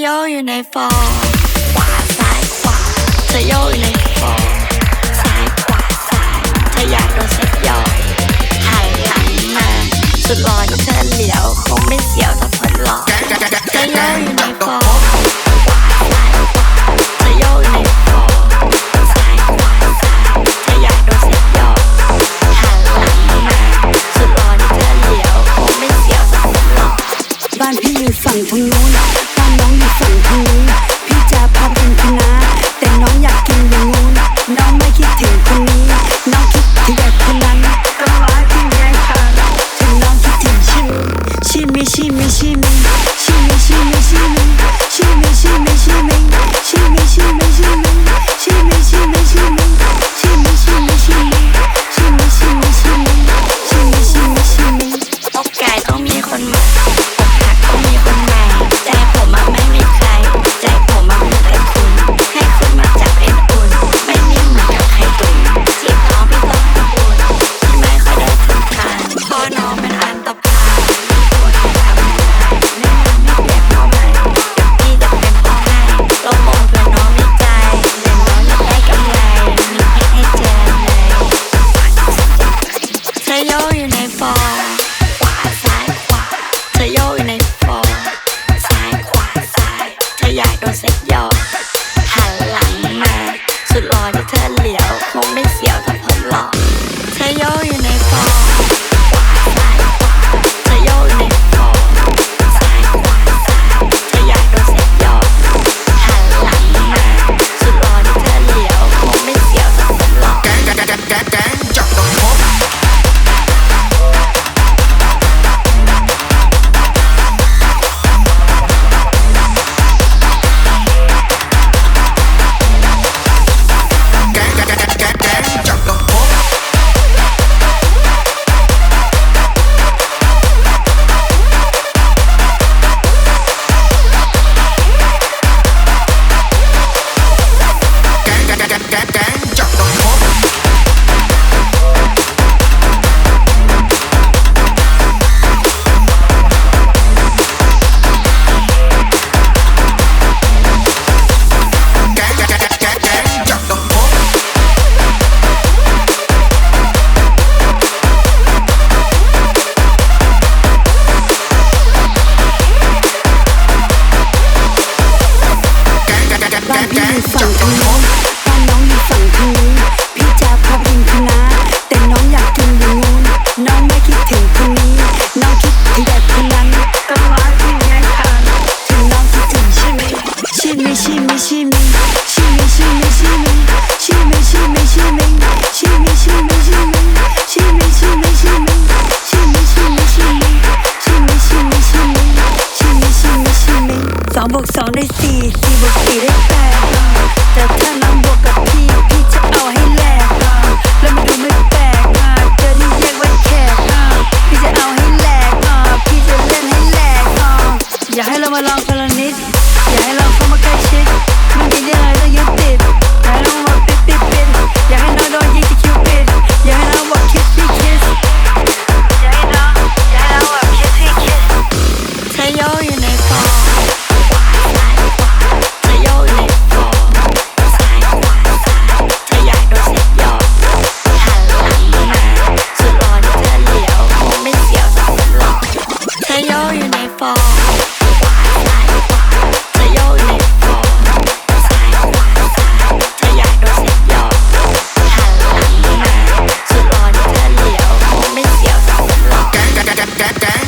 โยอยู่ในฟองขวาซ้ายขวาจะโยอยู่ในฟองซ้ายขวาซ้ายถ้าอยากโดนเซ็ตยอยหันหลังมาสุดหล่อที่เธอเหลียวคงไม่เสียวถ้าคนหล่อจะโยอยู่ในฟอร์บ้านพี่อยู่ฝั่งทางโน้น จะโยอยู่ในฟอร์ซ้ายขวาซ้ายเธออยากโดนเซ็ตยอหันหลังมา สุดหล่อที่เธอเหลียวคงไม่เสียวถ้าผมหลอกเธอโยอยู่ในฟอร์ องบวกสองได้สี่สี่บวกสี่ได้แปดแต่ถ้าน้องบวกกับพี่ พี่จะเอาให้แหลกแล้วมันดูไม่แปลกเจอที่แยกไว่าแขกพี่จะเอาให้แหลกพี่จะเล่นให้แหลกอย่าให้เรามาลองคนละนิด อย่าให้เราเข้ามาใกล้ชิดมันกินยังไงต้องยึดติดอย่าให้เรางบอกปิดปิดปิดอย่าให้น้องโดนยิงที่คิวปิดอย่าให้น้องบอกคิดพี่คิสอย่าให้น้องอย่าให้น้องบอกคิดพี่คิสใช่ย่อย that, that.